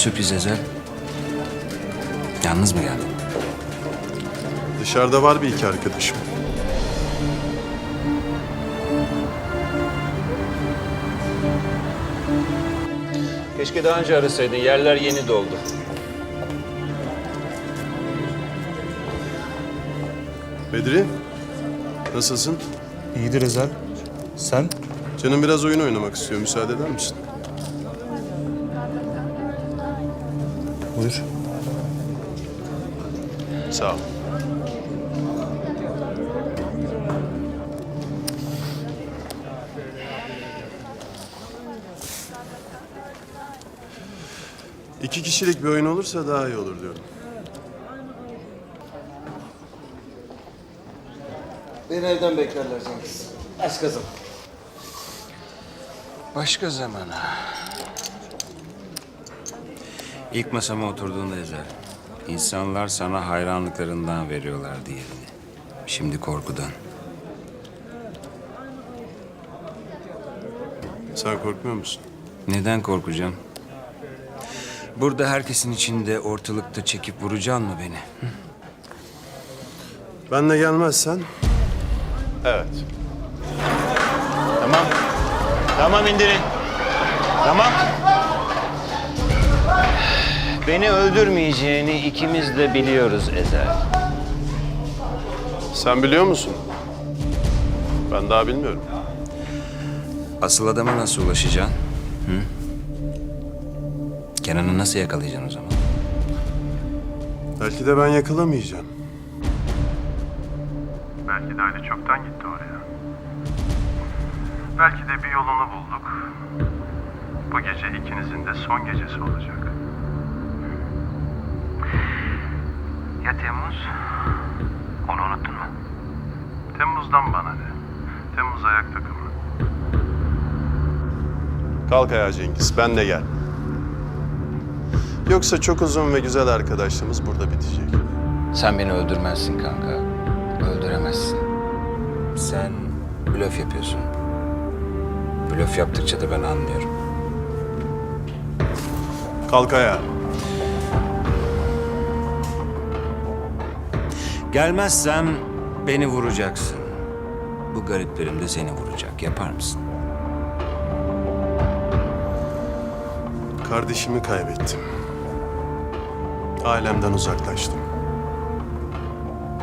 Sürpriz Ezel? Yalnız mı geldin? Dışarıda var bir iki arkadaşım. Keşke daha önce arasaydın. Yerler yeni doldu. Bedri, nasılsın? İyidir Ezel. Sen? Canım biraz oyun oynamak istiyor. Müsaade eder misin? Sağ ol. İki kişilik bir oyun olursa daha iyi olur diyorum. Beni evden beklerler Cengiz. Aç kızım. Başka zamana. İlk masama oturduğunda Ezel, insanlar sana hayranlıklarından veriyorlar diğerini. Şimdi korkudan. Sen korkmuyor musun? Neden korkacağım? Burada herkesin içinde ortalıkta çekip vuracaksın mı beni? Benle gelmezsen... Evet. Tamam. Tamam indirin. Tamam. Beni öldürmeyeceğini ikimiz de biliyoruz Ezel. Sen biliyor musun? Ben daha bilmiyorum. Asıl adama nasıl ulaşacaksın? Hı? Kenan'ı nasıl yakalayacaksın o zaman? Belki de ben yakalamayacağım. Belki de Ali çoktan gitti oraya. Belki de bir yolunu bulduk. Bu gece ikinizin de son gecesi olacak. Ya Temmuz? Onu unuttun mu? Temmuz'dan bana ne? Temmuz ayak takımı. Kalk ayağa Cengiz, ben de gel. Yoksa çok uzun ve güzel arkadaşlığımız burada bitecek. Sen beni öldürmezsin kanka. Öldüremezsin. Sen blöf yapıyorsun. Blöf yaptıkça da ben anlıyorum. Kalk ayağa. Gelmezsem beni vuracaksın. Bu gariplerim de seni vuracak. Yapar mısın? Kardeşimi kaybettim. Ailemden uzaklaştım.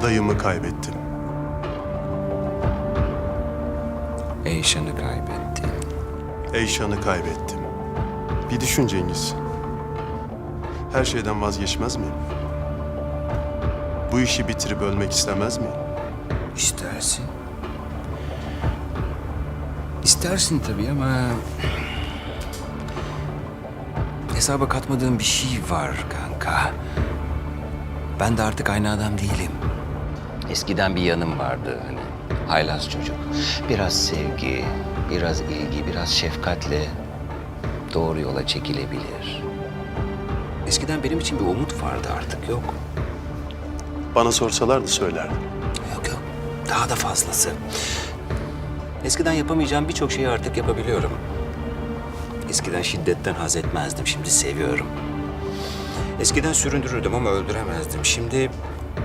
Dayımı kaybettim. Eyşan'ı kaybettin. Eyşan'ı kaybettim. Bir düşün Cengiz. Her şeyden vazgeçmez miyim? Bu işi bitirip ölmek istemez miyim? İstersin. İstersin tabii ama... Hesaba katmadığım bir şey var kanka. Ben de artık aynı adam değilim. Eskiden bir yanım vardı hani. Haylaz çocuk. Biraz sevgi, biraz ilgi, biraz şefkatle doğru yola çekilebilir. Eskiden benim için bir umut vardı artık yok. Bana sorsalardı söylerdim. Yok yok. Daha da fazlası. Eskiden yapamayacağım birçok şeyi artık yapabiliyorum. Eskiden şiddetten haz etmezdim. Şimdi seviyorum. Eskiden süründürürdüm ama öldüremezdim. Şimdi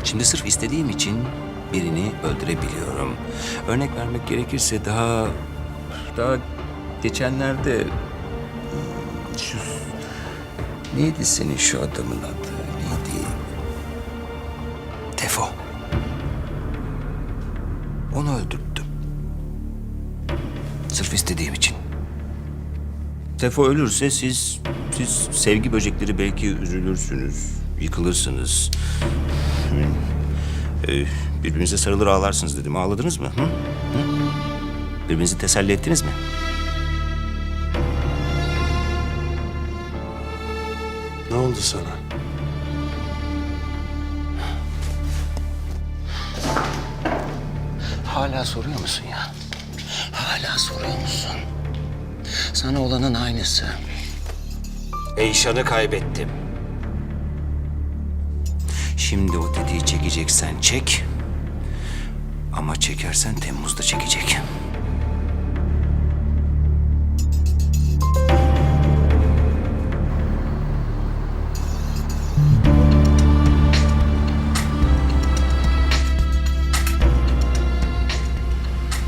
şimdi sırf istediğim için birini öldürebiliyorum. Örnek vermek gerekirse daha daha geçenlerde hmm, şu neydi senin şu adamın adı? İstediğim için. Tefo ölürse siz, siz sevgi böcekleri belki üzülürsünüz, yıkılırsınız. Ee, birbirinize sarılır ağlarsınız dedim. Ağladınız mı? Hı? Hı? Birbirinizi teselli ettiniz mi? Ne oldu sana? Hala soruyor musun ya? Hala soruyor musun? Sana olanın aynısı. Eyşan'ı kaybettim. Şimdi o tetiği çekeceksen çek. Ama çekersen Temmuz'da çekecek.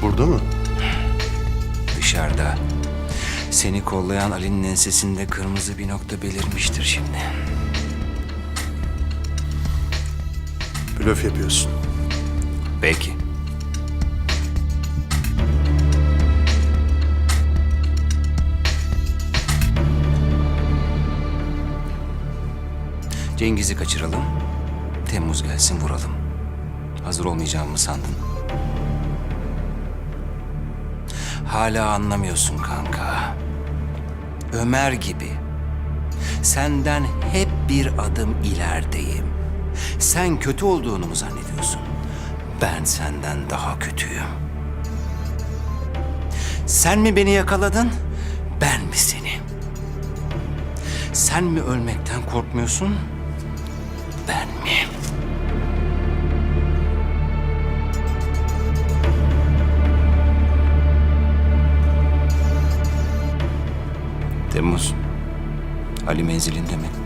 Burada mı? Seni kollayan Ali'nin ensesinde kırmızı bir nokta belirmiştir şimdi. Blöf yapıyorsun. Belki. Cengiz'i kaçıralım. Temmuz gelsin vuralım. Hazır olmayacağımı sandın. Hala anlamıyorsun kanka. Ömer gibi. Senden hep bir adım ilerideyim. Sen kötü olduğunu mu zannediyorsun? Ben senden daha kötüyüm. Sen mi beni yakaladın? Ben mi seni? Sen mi ölmekten korkmuyorsun? Temmuz. Ali menzilinde mi?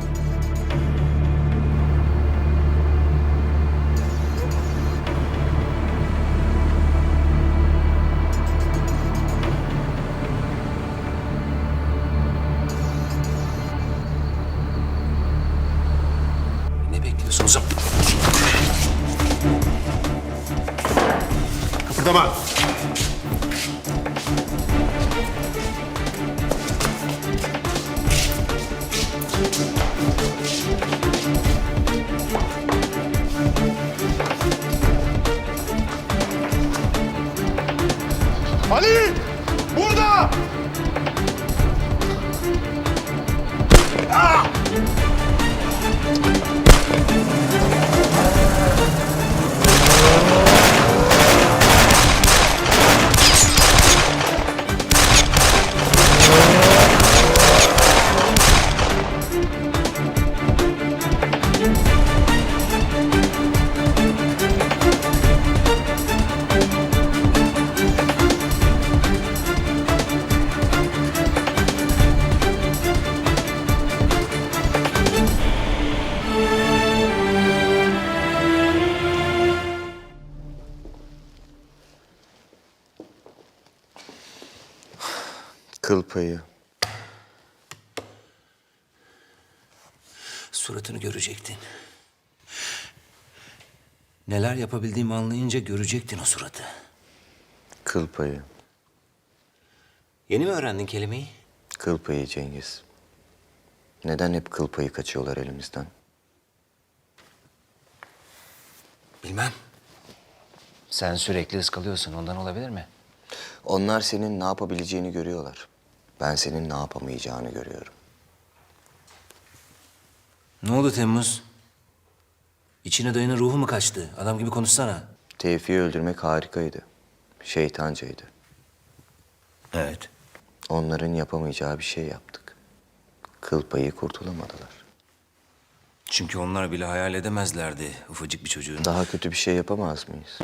Yapabildiğimi anlayınca görecektin o suratı. Kıl payı. Yeni mi öğrendin kelimeyi? Kıl payı Cengiz. Neden hep kıl payı kaçıyorlar elimizden? Bilmem. Sen sürekli ıskalıyorsun ondan olabilir mi? Onlar senin ne yapabileceğini görüyorlar. Ben senin ne yapamayacağını görüyorum. Ne oldu Temmuz? İçine dayının ruhu mu kaçtı? Adam gibi konuşsana. Tevfik'i öldürmek harikaydı. Şeytancaydı. Evet. Onların yapamayacağı bir şey yaptık. Kıl payı kurtulamadılar. Çünkü onlar bile hayal edemezlerdi ufacık bir çocuğun. Daha kötü bir şey yapamaz mıyız?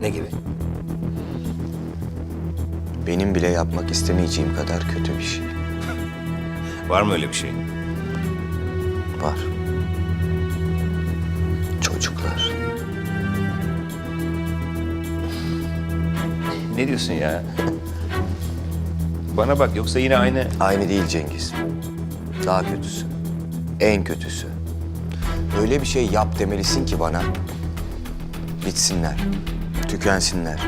Ne gibi? Benim bile yapmak istemeyeceğim kadar kötü bir şey Var mı öyle bir şey? var. Çocuklar. Ne diyorsun ya? Bana bak yoksa yine aynı... Aynı değil Cengiz. Daha kötüsü. En kötüsü. Öyle bir şey yap demelisin ki bana. Bitsinler. Tükensinler.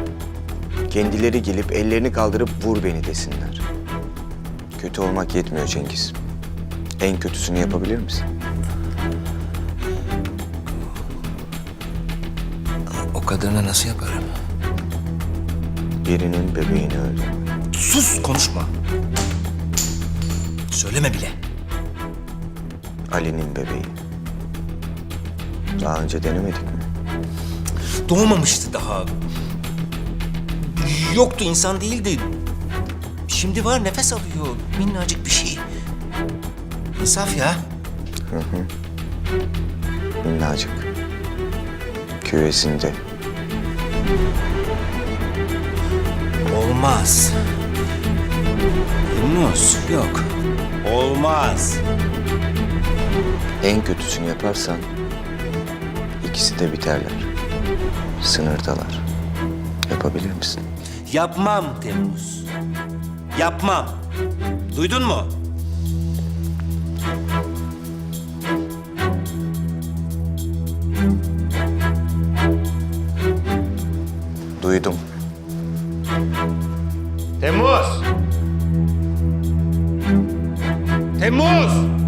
Kendileri gelip ellerini kaldırıp vur beni desinler. Kötü olmak yetmiyor Cengiz. En kötüsünü yapabilir misin? O kadarını nasıl yaparım? Birinin bebeğini öldürme. Sus konuşma. Söyleme bile. Ali'nin bebeği. Daha önce denemedik mi? Doğmamıştı daha. Yoktu insan değildi. Şimdi var nefes alıyor. Minnacık bir şey. İnsaf ya. Minnacık. Küvesinde. Olmaz. Yunus yok. Olmaz. En kötüsünü yaparsan ikisi de biterler. Sınırdalar. Yapabilir misin? Yapmam Temmuz. Yapmam. Duydun mu? Duydum. Temmuz! Temmuz!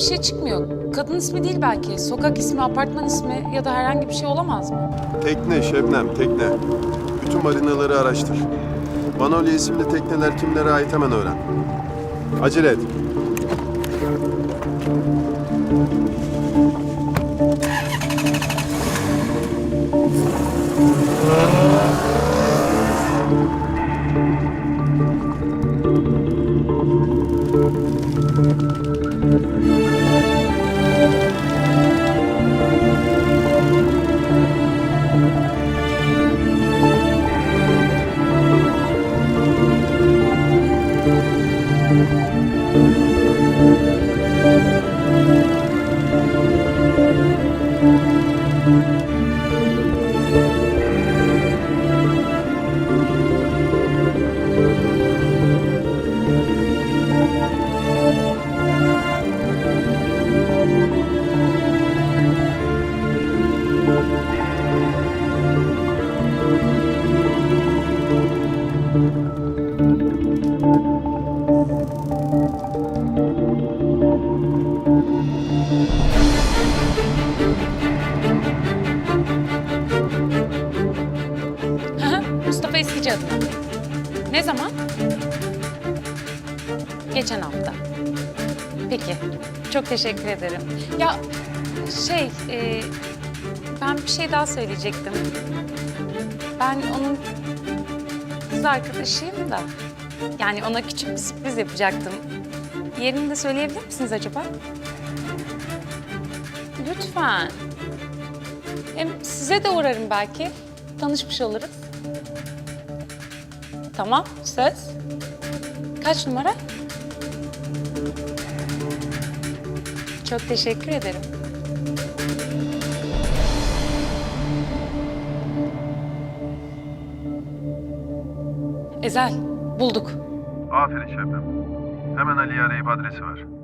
Bir şey çıkmıyor. Kadın ismi değil belki. Sokak ismi, apartman ismi ya da herhangi bir şey olamaz mı? Tekne Şebnem tekne. Bütün marinaları araştır. Manolya isimli tekneler kimlere ait hemen öğren. Acele et. Teşekkür ederim. Ya şey, e, ben bir şey daha söyleyecektim. Ben onun kız arkadaşıyım da. Yani ona küçük bir sürpriz yapacaktım. Yerini de söyleyebilir misiniz acaba? Lütfen. Hem size de uğrarım belki. Tanışmış oluruz. Tamam, söz. Kaç numara? Çok teşekkür ederim. Ezel, bulduk. Aferin Şebnem. Hemen Ali'yi arayıp adresi ver.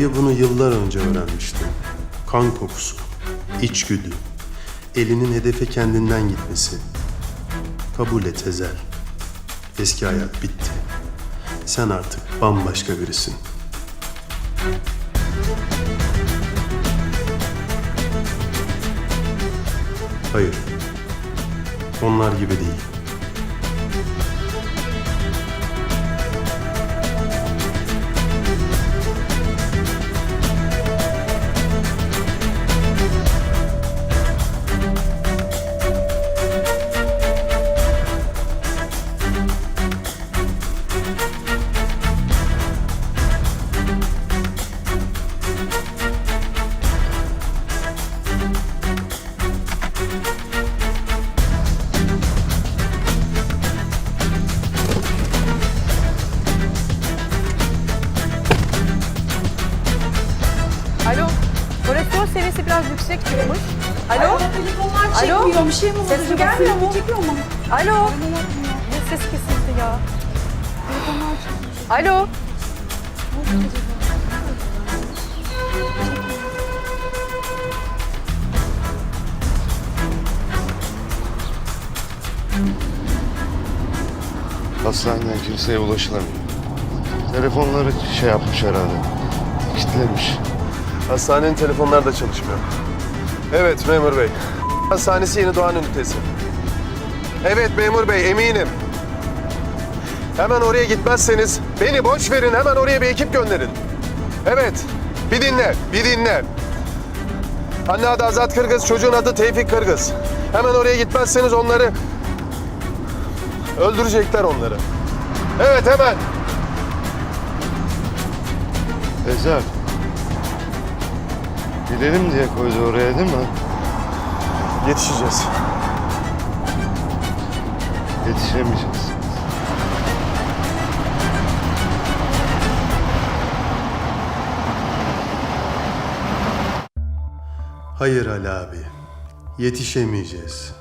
Dayı bunu yıllar önce öğrenmişti. Kan kokusu, içgüdü, elinin hedefe kendinden gitmesi. Kabul et Ezel. Eski hayat bitti. Sen artık bambaşka birisin. Hayır. Onlar gibi değil. Hastaneden kimseye ulaşılamıyor. Telefonları şey yapmış herhalde. Kitlemiş. Hastanenin telefonları da çalışmıyor. Evet memur bey. Hastanesi Yeni Doğan ünitesi. Evet memur bey eminim. Hemen oraya gitmezseniz beni boş verin hemen oraya bir ekip gönderin. Evet bir dinle bir dinle. Anne adı Azat Kırgız çocuğun adı Tevfik Kırgız. Hemen oraya gitmezseniz onları öldürecekler onları. Evet hemen. Ezel. Gidelim diye koydu oraya değil mi? Yetişeceğiz. Yetişemeyeceğiz. Hayır Ali abi. Yetişemeyeceğiz.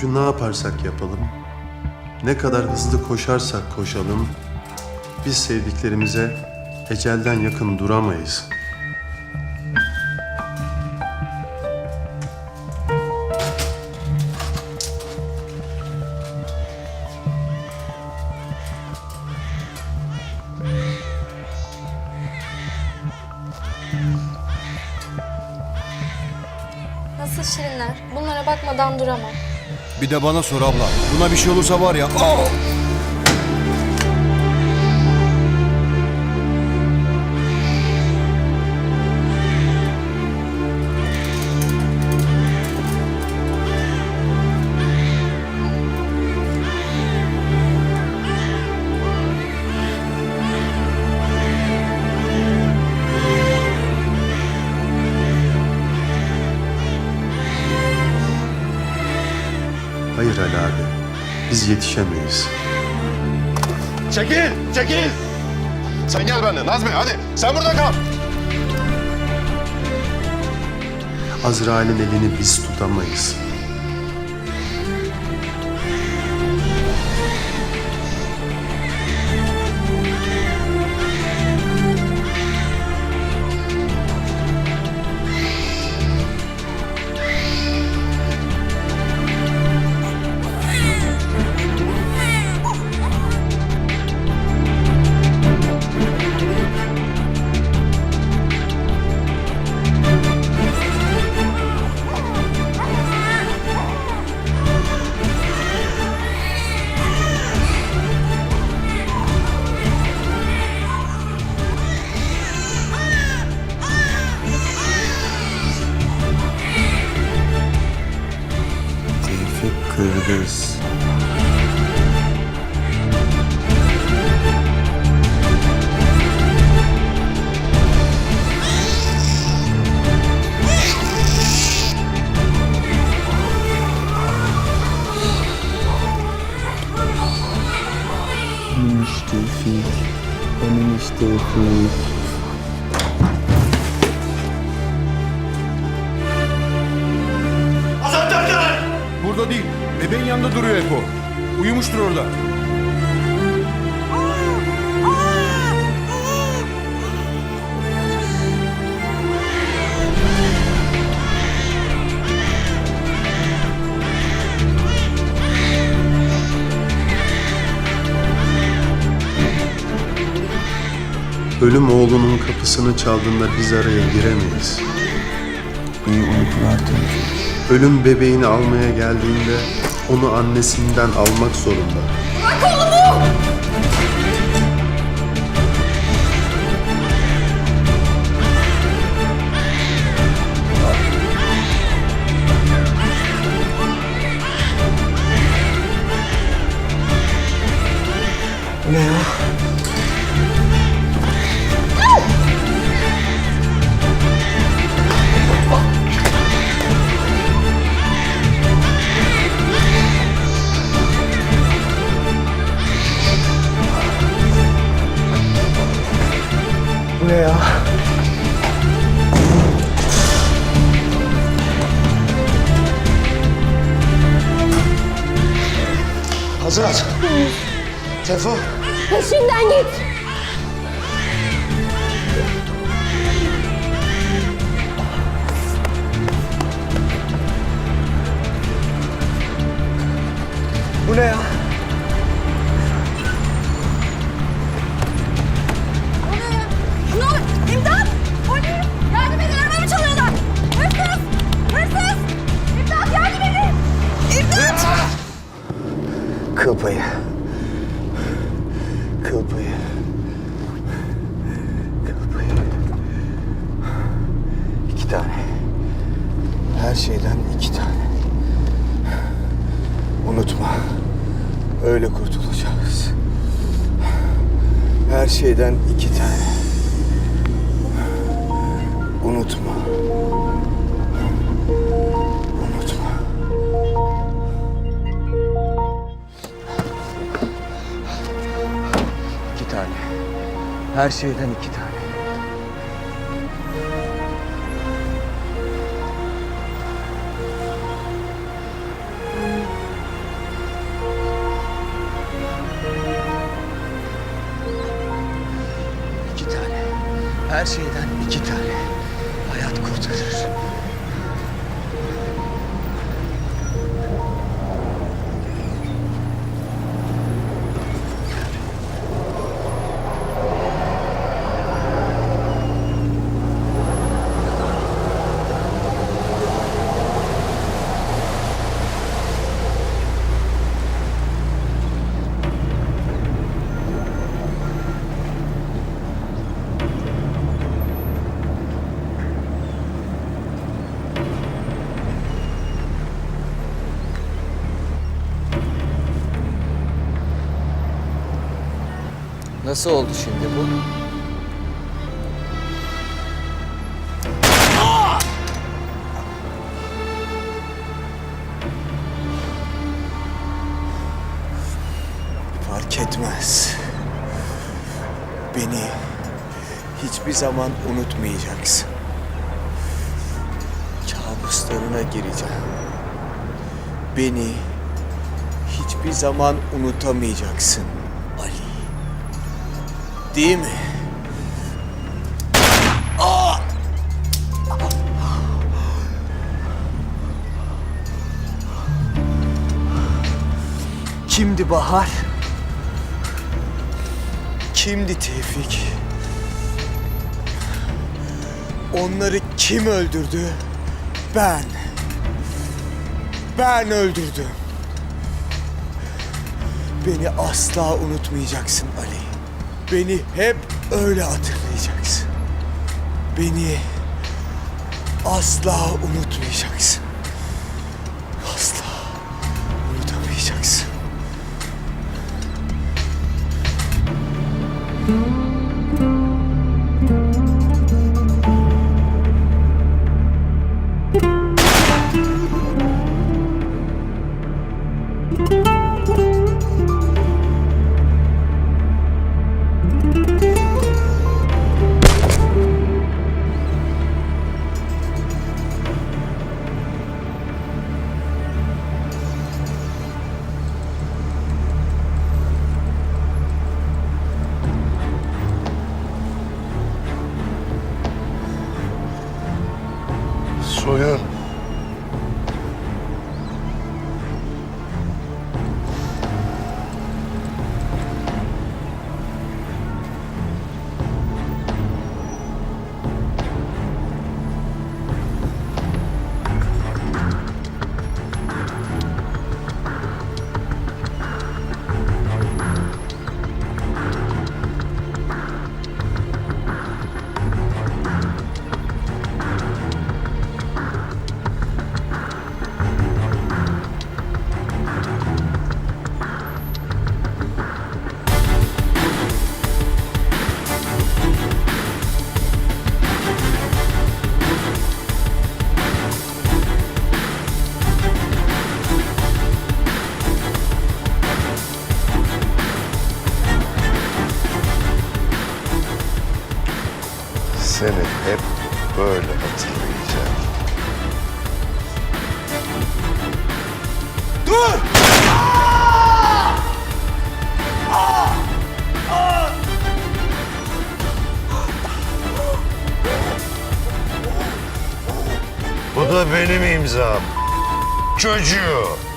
Çünkü ne yaparsak yapalım, ne kadar hızlı koşarsak koşalım, biz sevdiklerimize ecelden yakın duramayız. Nasıl şirinler? Bunlara bakmadan duramam. Bir de bana sor abla. Buna bir şey olursa var ya. aa! Biz yetişemeyiz. Çekil! Çekil! Sen gel benimle Nazmi hadi. Sen burada kal. Azrail'in elini biz tutamayız. Deus. Não estou feliz. Eu não estou feliz. Uyumuştur orada. Ölüm oğlunun kapısını çaldığında biz araya giremeyiz. Ölüm bebeğini almaya geldiğinde onu annesinden almak zorunda. Hazret. Tefo. Peşimden git. Bu ne ya? Kıl payı. Kıl payı. Kıl payı. İki tane. Her şeyden iki tane. Unutma. Öyle kurtulacağız. Her şeyden iki tane. Unutma. Her şeyden iki tane. İki tane. Her şeyden Nasıl oldu şimdi bu? Fark etmez. Beni hiçbir zaman unutmayacaksın. Kabuslarına gireceğim. Beni hiçbir zaman unutamayacaksın. Değil mi? Kimdi Bahar? Kimdi Tevfik? Onları kim öldürdü? Ben. Ben öldürdüm. Beni asla unutmayacaksın Ali. Beni hep öyle hatırlayacaksın. Beni asla unutmayacaksın. Da benim imzam. Çocuğu.